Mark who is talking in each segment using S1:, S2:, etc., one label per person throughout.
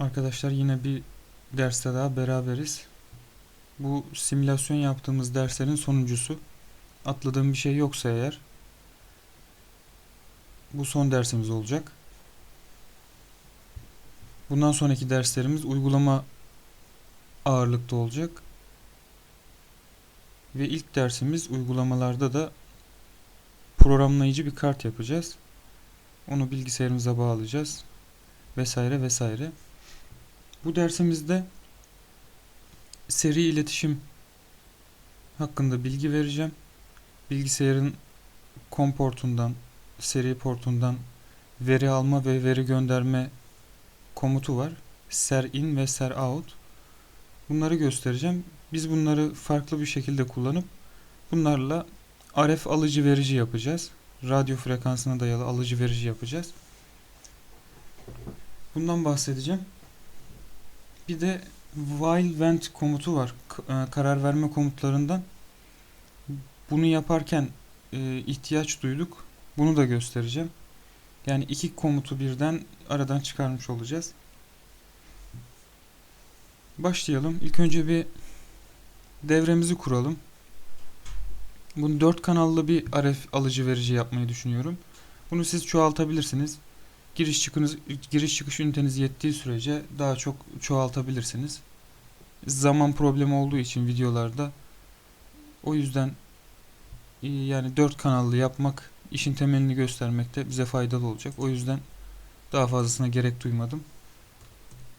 S1: Arkadaşlar yine bir derste daha beraberiz. Bu simülasyon yaptığımız derslerin sonuncusu. Atladığım bir şey yoksa eğer bu son dersimiz olacak. Bundan sonraki derslerimiz uygulama ağırlıkta olacak. Ve ilk dersimiz uygulamalarda da programlayıcı bir kart yapacağız. Onu bilgisayarımıza bağlayacağız. Vesaire vesaire. Bu dersimizde seri iletişim hakkında bilgi vereceğim. Bilgisayarın COM portundan, seri portundan veri alma ve veri gönderme komutu var. Ser in ve ser out. Bunları göstereceğim. Biz bunları farklı bir şekilde kullanıp bunlarla RF alıcı verici yapacağız. Radyo frekansına dayalı alıcı verici yapacağız. Bundan bahsedeceğim. Bir de while went komutu var. E, karar verme komutlarından. Bunu yaparken e, ihtiyaç duyduk. Bunu da göstereceğim. Yani iki komutu birden aradan çıkarmış olacağız. Başlayalım. İlk önce bir devremizi kuralım. Bunu dört kanallı bir RF alıcı verici yapmayı düşünüyorum. Bunu siz çoğaltabilirsiniz. Giriş çıkınız giriş çıkış üniteniz yettiği sürece daha çok çoğaltabilirsiniz. Zaman problemi olduğu için videolarda o yüzden e, yani dört kanallı yapmak işin temelini göstermekte bize faydalı olacak. O yüzden daha fazlasına gerek duymadım.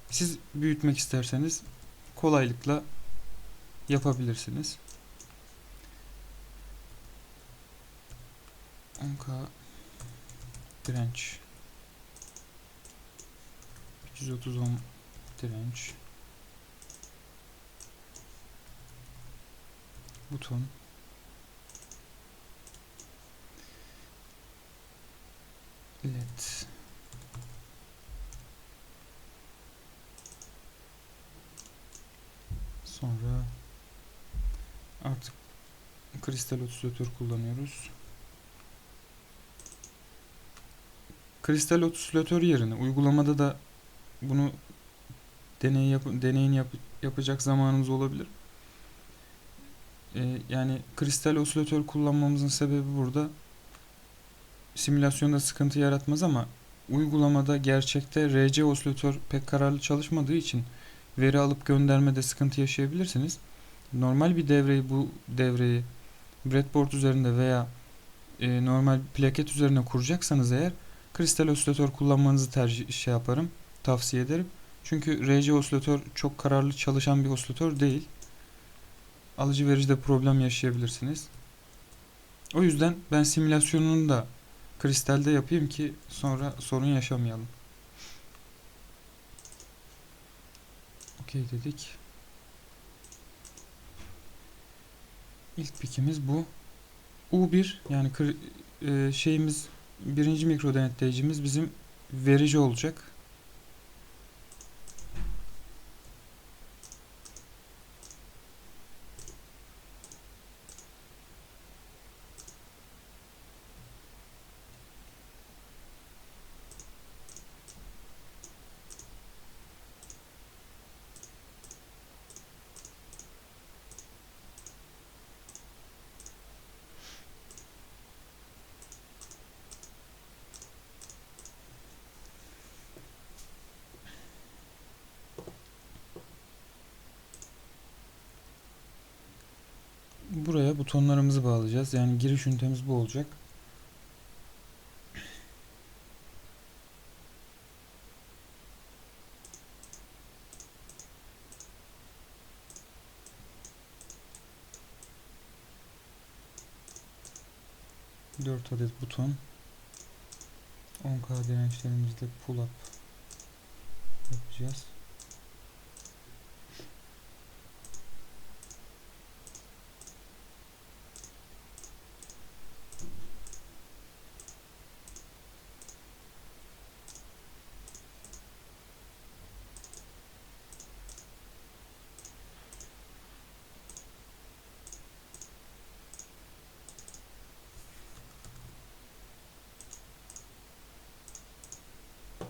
S1: Siz büyütmek isterseniz kolaylıkla yapabilirsiniz. 10K direnç 330 ohm direnç. Buton. Led. Sonra artık kristal osilatör kullanıyoruz. Kristal osilatör yerine uygulamada da bunu deney yap deneyin yap yapacak zamanımız olabilir. Ee, yani kristal osilatör kullanmamızın sebebi burada simülasyonda sıkıntı yaratmaz ama uygulamada gerçekte RC osilatör pek kararlı çalışmadığı için veri alıp göndermede sıkıntı yaşayabilirsiniz. Normal bir devreyi bu devreyi breadboard üzerinde veya e, normal plaket üzerine kuracaksanız eğer kristal osilatör kullanmanızı tercih şey yaparım, tavsiye ederim. Çünkü RC osilatör çok kararlı çalışan bir osilatör değil. Alıcı vericide problem yaşayabilirsiniz. O yüzden ben simülasyonunu da kristalde yapayım ki sonra sorun yaşamayalım. Okey dedik. İlk pikimiz bu. U1 yani e, şeyimiz birinci mikro denetleyicimiz bizim verici olacak. buraya butonlarımızı bağlayacağız. Yani giriş ünitemiz bu olacak. Dört adet buton. 10K dirençlerimizde pull up yapacağız.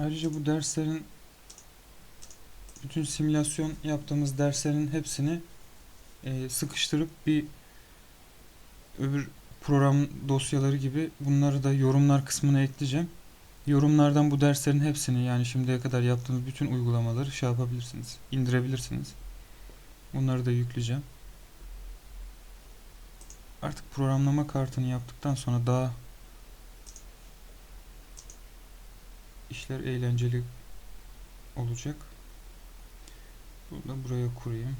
S1: Ayrıca bu derslerin bütün simülasyon yaptığımız derslerin hepsini e, sıkıştırıp bir öbür program dosyaları gibi bunları da yorumlar kısmına ekleyeceğim. Yorumlardan bu derslerin hepsini yani şimdiye kadar yaptığımız bütün uygulamaları şey yapabilirsiniz, indirebilirsiniz. Bunları da yükleyeceğim. Artık programlama kartını yaptıktan sonra daha işler eğlenceli olacak. Bunu da buraya kurayım.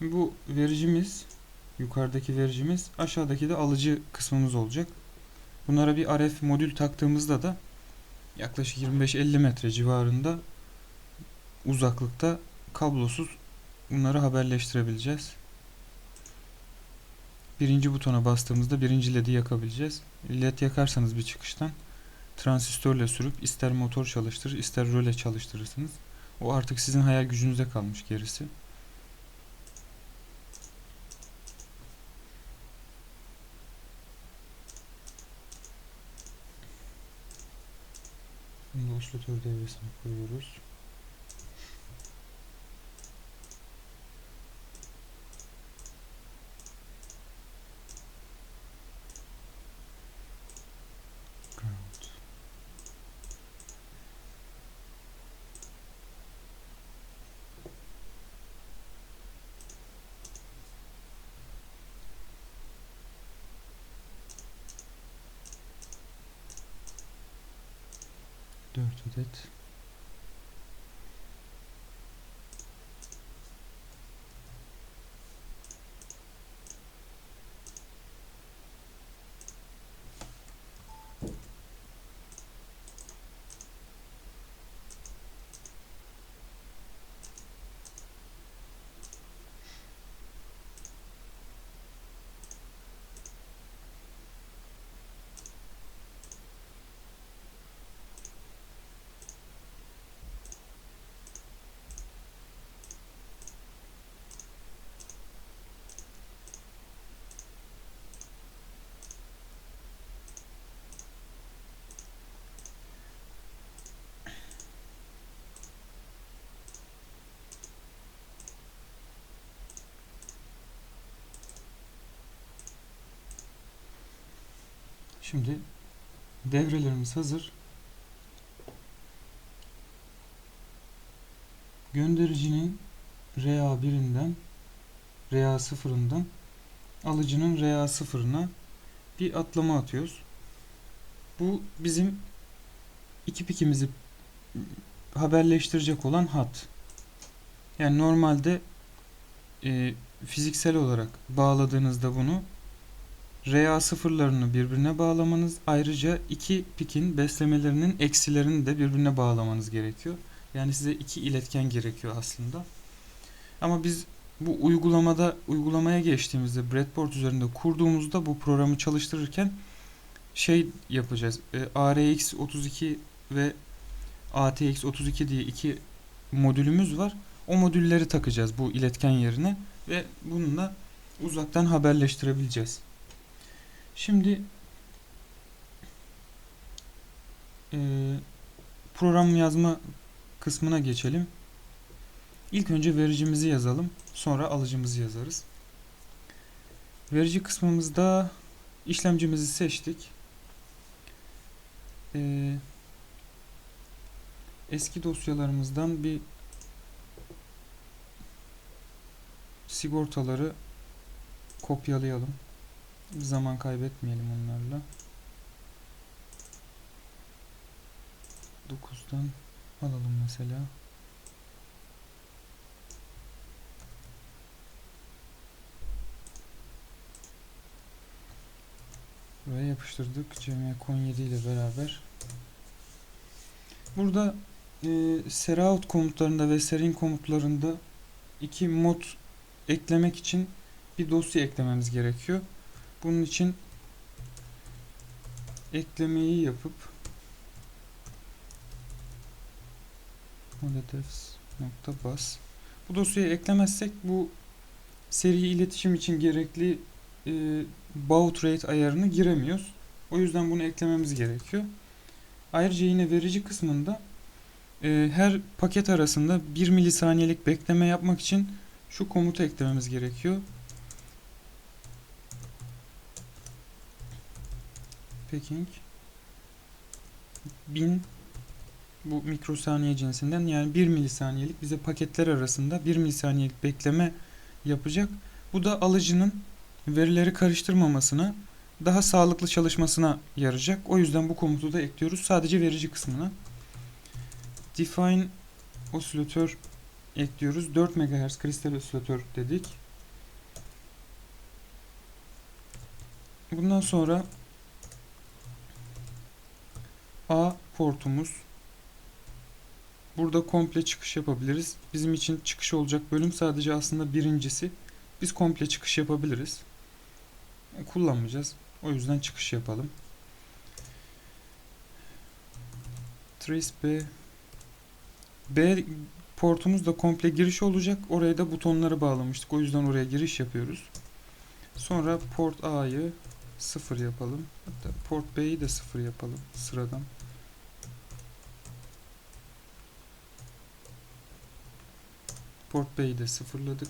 S1: Bu vericimiz yukarıdaki vericimiz aşağıdaki de alıcı kısmımız olacak. Bunlara bir RF modül taktığımızda da yaklaşık 25-50 metre civarında uzaklıkta kablosuz bunları haberleştirebileceğiz. Birinci butona bastığımızda birinci led'i yakabileceğiz. Led yakarsanız bir çıkıştan transistörle sürüp ister motor çalıştırır ister röle çalıştırırsınız. O artık sizin hayal gücünüzde kalmış gerisi. Şimdi osilatör devresine koyuyoruz. Ground. Dört adet. Şimdi devrelerimiz hazır. Göndericinin RA1'inden RA0'ından alıcının RA0'ına bir atlama atıyoruz. Bu bizim iki pikimizi haberleştirecek olan hat. Yani normalde e, fiziksel olarak bağladığınızda bunu RA sıfırlarını birbirine bağlamanız ayrıca iki pikin beslemelerinin eksilerini de birbirine bağlamanız gerekiyor. Yani size iki iletken gerekiyor aslında. Ama biz bu uygulamada uygulamaya geçtiğimizde breadboard üzerinde kurduğumuzda bu programı çalıştırırken şey yapacağız. E, ARX32 ve ATX32 diye iki modülümüz var. O modülleri takacağız bu iletken yerine ve bununla uzaktan haberleştirebileceğiz. Şimdi e, program yazma kısmına geçelim. İlk önce vericimizi yazalım. Sonra alıcımızı yazarız. Verici kısmımızda işlemcimizi seçtik. E, eski dosyalarımızdan bir sigortaları kopyalayalım. Zaman kaybetmeyelim onlarla. 9'dan alalım mesela. Buraya yapıştırdık. CM17 ile beraber. Burada e, serout komutlarında ve serin komutlarında iki mod eklemek için bir dosya eklememiz gerekiyor. Bunun için eklemeyi yapıp modetefs.bas bu dosyayı eklemezsek bu seri iletişim için gerekli e, baud rate ayarını giremiyoruz. O yüzden bunu eklememiz gerekiyor. Ayrıca yine verici kısmında e, her paket arasında 1 milisaniyelik bekleme yapmak için şu komutu eklememiz gerekiyor. Packing 1000 bu mikrosaniye cinsinden yani 1 milisaniyelik bize paketler arasında 1 milisaniyelik bekleme yapacak. Bu da alıcının verileri karıştırmamasına, daha sağlıklı çalışmasına yarayacak. O yüzden bu komutu da ekliyoruz sadece verici kısmına. Define osilatör ekliyoruz. 4 MHz kristal osilatör dedik. Bundan sonra A portumuz. Burada komple çıkış yapabiliriz. Bizim için çıkış olacak bölüm sadece aslında birincisi. Biz komple çıkış yapabiliriz. E, kullanmayacağız. O yüzden çıkış yapalım. Trace B B portumuz da komple giriş olacak. Oraya da butonları bağlamıştık. O yüzden oraya giriş yapıyoruz. Sonra port A'yı 0 yapalım. Hatta port B'yi de 0 yapalım sıradan. Port B'yi de sıfırladık.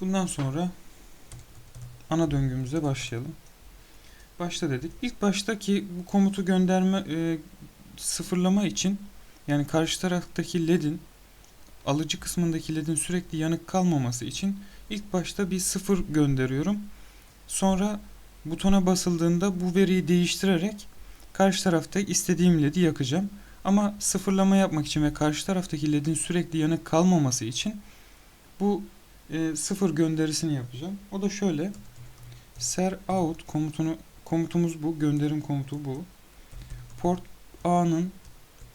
S1: Bundan sonra ana döngümüze başlayalım. Başta dedik. İlk baştaki bu komutu gönderme e, sıfırlama için yani karşı taraftaki ledin alıcı kısmındaki ledin sürekli yanık kalmaması için ilk başta bir sıfır gönderiyorum. Sonra butona basıldığında bu veriyi değiştirerek karşı tarafta istediğim ledi yakacağım. Ama sıfırlama yapmak için ve karşı taraftaki ledin sürekli yanık kalmaması için bu e, sıfır gönderisini yapacağım. O da şöyle. Ser out komutunu komutumuz bu. Gönderim komutu bu. Port A'nın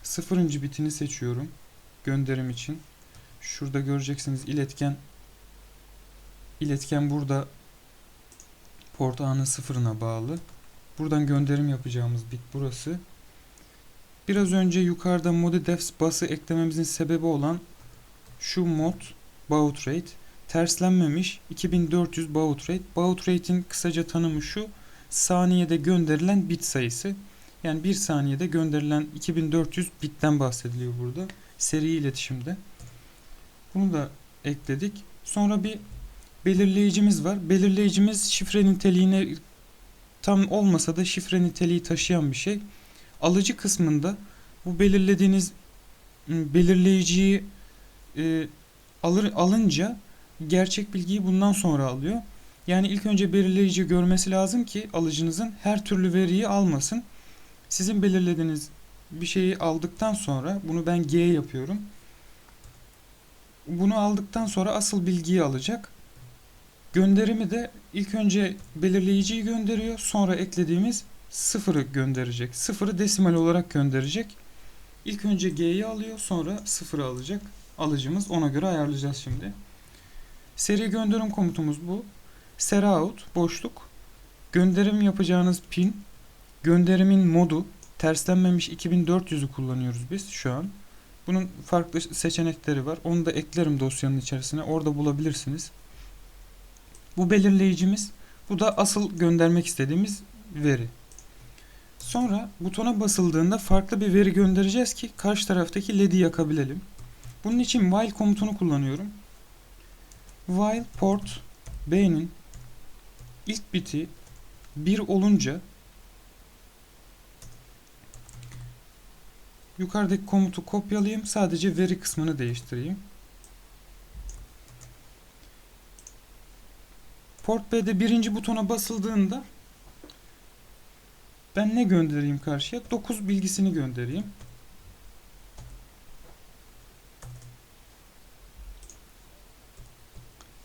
S1: sıfırıncı bitini seçiyorum. Gönderim için. Şurada göreceksiniz iletken iletken burada port A'nın sıfırına bağlı. Buradan gönderim yapacağımız bit burası. Biraz önce yukarıda modi defs bası eklememizin sebebi olan şu mod baud rate terslenmemiş 2400 baud rate. Baud rate'in kısaca tanımı şu saniyede gönderilen bit sayısı. Yani bir saniyede gönderilen 2400 bitten bahsediliyor burada. Seri iletişimde. Bunu da ekledik. Sonra bir belirleyicimiz var. Belirleyicimiz şifre niteliğine tam olmasa da şifre niteliği taşıyan bir şey. Alıcı kısmında bu belirlediğiniz ıı, belirleyiciyi e, alır alınca gerçek bilgiyi bundan sonra alıyor. Yani ilk önce belirleyici görmesi lazım ki alıcınızın her türlü veriyi almasın. Sizin belirlediğiniz bir şeyi aldıktan sonra bunu ben G yapıyorum. Bunu aldıktan sonra asıl bilgiyi alacak. Gönderimi de ilk önce belirleyiciyi gönderiyor. Sonra eklediğimiz sıfırı gönderecek. Sıfırı desimal olarak gönderecek. İlk önce G'yi alıyor sonra sıfırı alacak. Alıcımız ona göre ayarlayacağız şimdi. Seri gönderim komutumuz bu. Serout boşluk. Gönderim yapacağınız pin. Gönderimin modu. Terslenmemiş 2400'ü kullanıyoruz biz şu an. Bunun farklı seçenekleri var. Onu da eklerim dosyanın içerisine. Orada bulabilirsiniz. Bu belirleyicimiz. Bu da asıl göndermek istediğimiz veri. Sonra butona basıldığında farklı bir veri göndereceğiz ki karşı taraftaki led'i yakabilelim. Bunun için while komutunu kullanıyorum. While port B'nin ilk biti 1 olunca yukarıdaki komutu kopyalayayım. Sadece veri kısmını değiştireyim. Port B'de birinci butona basıldığında ben ne göndereyim karşıya? 9 bilgisini göndereyim.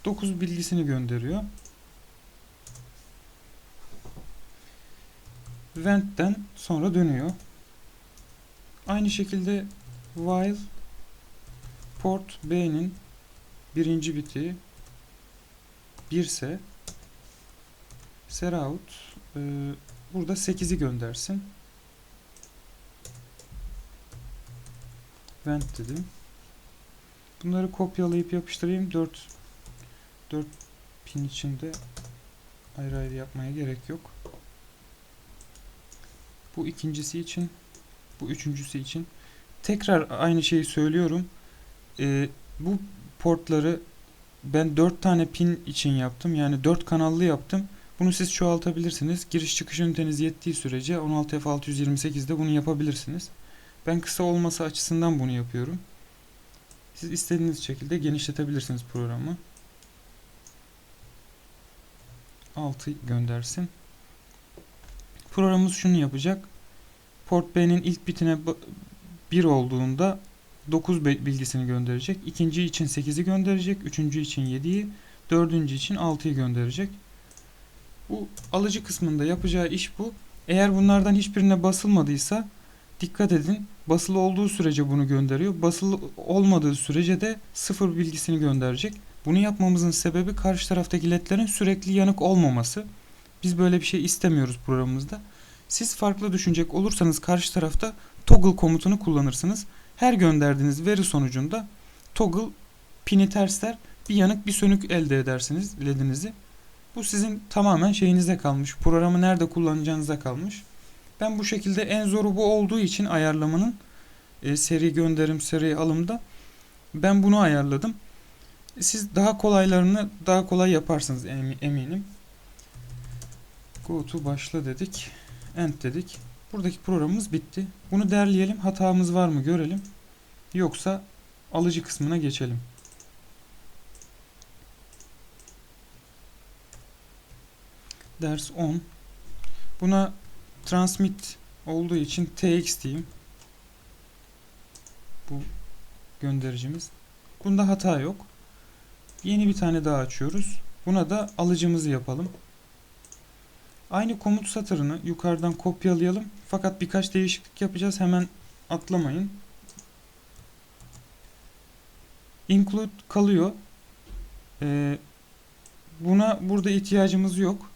S1: Dokuz bilgisini gönderiyor. Vent'ten sonra dönüyor. Aynı şekilde while port B'nin birinci biti 1 ise serout e, burada 8'i göndersin. Vent dedim. Bunları kopyalayıp yapıştırayım. 4 4 pin içinde ayrı ayrı yapmaya gerek yok. Bu ikincisi için. Bu üçüncüsü için. Tekrar aynı şeyi söylüyorum. Ee, bu portları ben 4 tane pin için yaptım. Yani 4 kanallı yaptım. Bunu siz çoğaltabilirsiniz. Giriş çıkış üniteniz yettiği sürece 16F628'de bunu yapabilirsiniz. Ben kısa olması açısından bunu yapıyorum. Siz istediğiniz şekilde genişletebilirsiniz programı. 6 göndersin. Programımız şunu yapacak. Port B'nin ilk bitine 1 olduğunda 9 bilgisini gönderecek. İkinci için 8'i gönderecek. Üçüncü için 7'yi. Dördüncü için 6'yı gönderecek. Bu alıcı kısmında yapacağı iş bu. Eğer bunlardan hiçbirine basılmadıysa dikkat edin. Basılı olduğu sürece bunu gönderiyor. Basılı olmadığı sürece de sıfır bilgisini gönderecek. Bunu yapmamızın sebebi karşı taraftaki ledlerin sürekli yanık olmaması. Biz böyle bir şey istemiyoruz programımızda. Siz farklı düşünecek olursanız karşı tarafta toggle komutunu kullanırsınız. Her gönderdiğiniz veri sonucunda toggle pini tersler bir yanık bir sönük elde edersiniz ledinizi. Bu sizin tamamen şeyinize kalmış. Programı nerede kullanacağınıza kalmış. Ben bu şekilde en zoru bu olduğu için ayarlamanın e, seri gönderim, seri alımda ben bunu ayarladım. Siz daha kolaylarını daha kolay yaparsınız eminim. Go to başla dedik. End dedik. Buradaki programımız bitti. Bunu derleyelim. Hatamız var mı görelim. Yoksa alıcı kısmına geçelim. Ders 10. Buna transmit olduğu için tx diyeyim. Bu göndericimiz. Bunda hata yok. Yeni bir tane daha açıyoruz. Buna da alıcımızı yapalım. Aynı komut satırını yukarıdan kopyalayalım. Fakat birkaç değişiklik yapacağız. Hemen atlamayın. Include kalıyor. Ee, buna burada ihtiyacımız yok.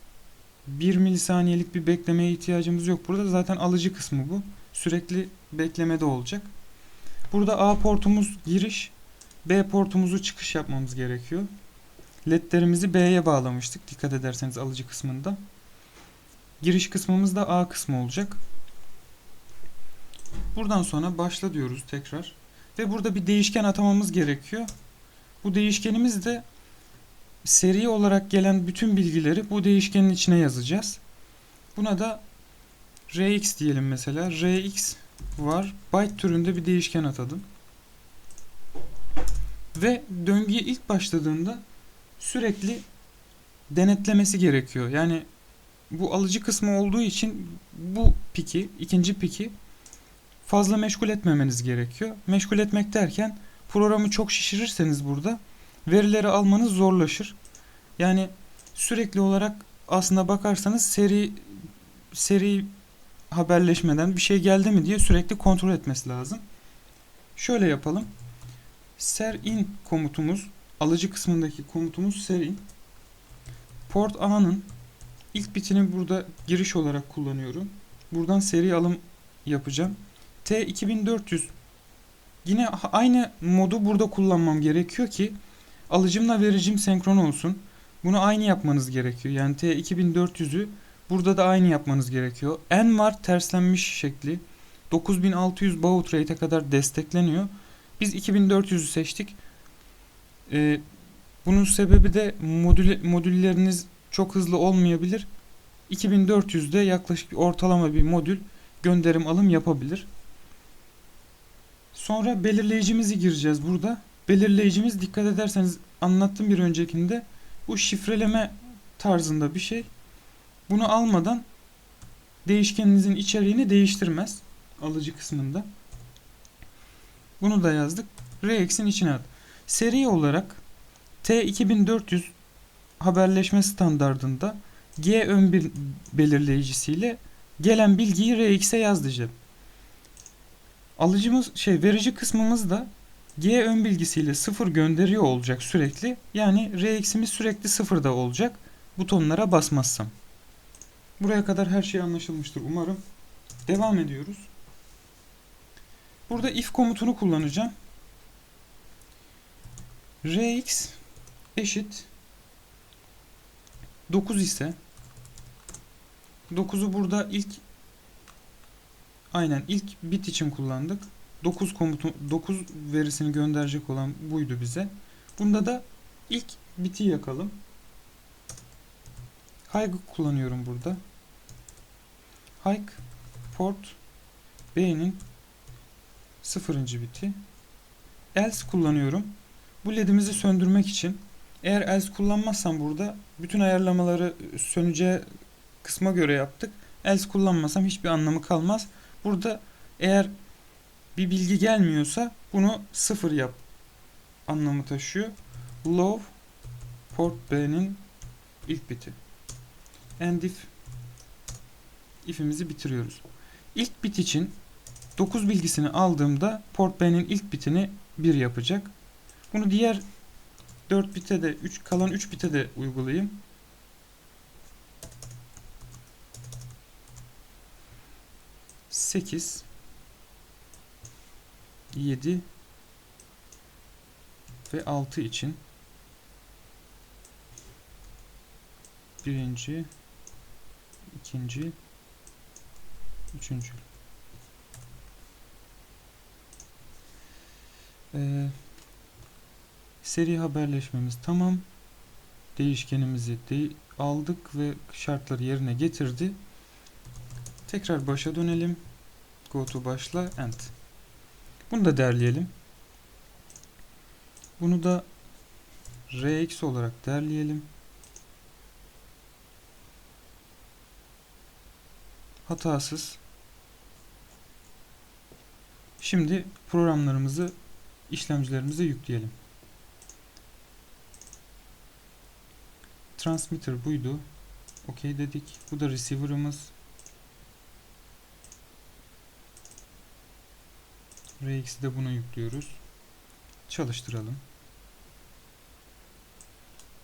S1: 1 milisaniyelik bir beklemeye ihtiyacımız yok. Burada zaten alıcı kısmı bu. Sürekli beklemede olacak. Burada A portumuz giriş. B portumuzu çıkış yapmamız gerekiyor. LED'lerimizi B'ye bağlamıştık. Dikkat ederseniz alıcı kısmında. Giriş kısmımız da A kısmı olacak. Buradan sonra başla diyoruz tekrar. Ve burada bir değişken atamamız gerekiyor. Bu değişkenimiz de seri olarak gelen bütün bilgileri bu değişkenin içine yazacağız. Buna da rx diyelim mesela. rx var. Byte türünde bir değişken atadım. Ve döngüye ilk başladığında sürekli denetlemesi gerekiyor. Yani bu alıcı kısmı olduğu için bu piki, ikinci piki fazla meşgul etmemeniz gerekiyor. Meşgul etmek derken programı çok şişirirseniz burada verileri almanız zorlaşır. Yani sürekli olarak aslına bakarsanız seri seri haberleşmeden bir şey geldi mi diye sürekli kontrol etmesi lazım. Şöyle yapalım. Ser in komutumuz alıcı kısmındaki komutumuz ser in. Port A'nın ilk bitini burada giriş olarak kullanıyorum. Buradan seri alım yapacağım. T2400 yine aynı modu burada kullanmam gerekiyor ki alıcımla vericim senkron olsun. Bunu aynı yapmanız gerekiyor. Yani T2400'ü burada da aynı yapmanız gerekiyor. N var terslenmiş şekli. 9600 baud rate'e kadar destekleniyor. Biz 2400'ü seçtik. Ee, bunun sebebi de modül, modülleriniz çok hızlı olmayabilir. 2400'de yaklaşık ortalama bir modül gönderim alım yapabilir. Sonra belirleyicimizi gireceğiz burada. Belirleyicimiz dikkat ederseniz anlattım bir öncekinde. Bu şifreleme tarzında bir şey. Bunu almadan değişkeninizin içeriğini değiştirmez. Alıcı kısmında. Bunu da yazdık. Rx'in içine at. Seri olarak T2400 haberleşme standardında G ön belirleyicisiyle gelen bilgiyi Rx'e yaz. Alıcımız şey verici kısmımız da G ön bilgisiyle 0 gönderiyor olacak sürekli. Yani Rx'imiz sürekli 0'da olacak. Butonlara basmazsam. Buraya kadar her şey anlaşılmıştır umarım. Devam ediyoruz. Burada if komutunu kullanacağım. Rx eşit 9 ise 9'u burada ilk aynen ilk bit için kullandık. 9 komutu 9 verisini gönderecek olan buydu bize. Bunda da ilk biti yakalım. Hike kullanıyorum burada. Hike port B'nin sıfırıncı biti. Else kullanıyorum. Bu ledimizi söndürmek için. Eğer else kullanmazsam burada bütün ayarlamaları söneceği kısma göre yaptık. Else kullanmasam hiçbir anlamı kalmaz. Burada eğer bir bilgi gelmiyorsa bunu sıfır yap anlamı taşıyor. Low port B'nin ilk biti. And if if'imizi bitiriyoruz. İlk bit için 9 bilgisini aldığımda port B'nin ilk bitini 1 yapacak. Bunu diğer 4 bite de 3 kalan 3 bite de uygulayayım. Sekiz, yedi ve altı için birinci, ikinci, üçüncü. Ee, seri haberleşmemiz tamam. Değişkenimizi de aldık ve şartları yerine getirdi. Tekrar başa dönelim. Go to başla end. Bunu da derleyelim. Bunu da rx olarak derleyelim. Hatasız. Şimdi programlarımızı işlemcilerimize yükleyelim. Transmitter buydu. OK dedik. Bu da receiver'ımız. Rx'i de buna yüklüyoruz. Çalıştıralım.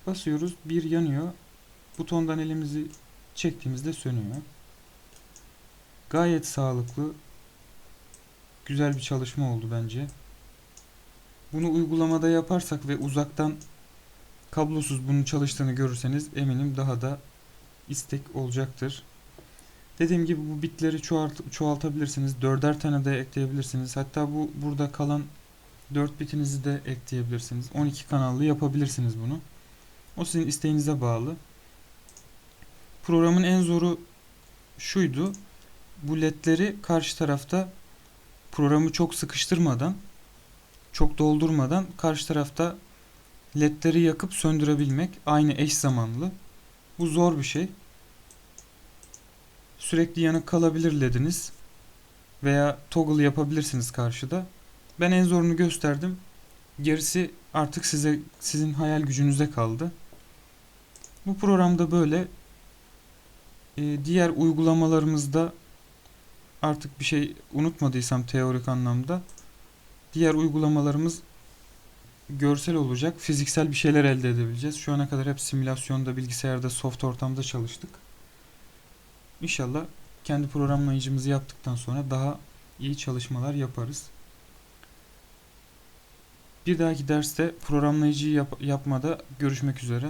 S1: Basıyoruz. Bir yanıyor. Butondan elimizi çektiğimizde sönüyor. Gayet sağlıklı. Güzel bir çalışma oldu bence. Bunu uygulamada yaparsak ve uzaktan kablosuz bunun çalıştığını görürseniz eminim daha da istek olacaktır. Dediğim gibi bu bitleri çoğalt çoğaltabilirsiniz. Dörder tane de ekleyebilirsiniz. Hatta bu burada kalan 4 bitinizi de ekleyebilirsiniz. 12 kanallı yapabilirsiniz bunu. O sizin isteğinize bağlı. Programın en zoru şuydu. Bu ledleri karşı tarafta programı çok sıkıştırmadan çok doldurmadan karşı tarafta ledleri yakıp söndürebilmek aynı eş zamanlı. Bu zor bir şey. Sürekli yanık kalabilir lediniz veya toggle yapabilirsiniz karşıda. Ben en zorunu gösterdim. Gerisi artık size sizin hayal gücünüze kaldı. Bu programda böyle ee, diğer uygulamalarımızda artık bir şey unutmadıysam teorik anlamda diğer uygulamalarımız görsel olacak. Fiziksel bir şeyler elde edebileceğiz. Şu ana kadar hep simülasyonda, bilgisayarda, soft ortamda çalıştık. İnşallah kendi programlayıcımızı yaptıktan sonra daha iyi çalışmalar yaparız. Bir dahaki derste programlayıcıyı yap yapmada görüşmek üzere.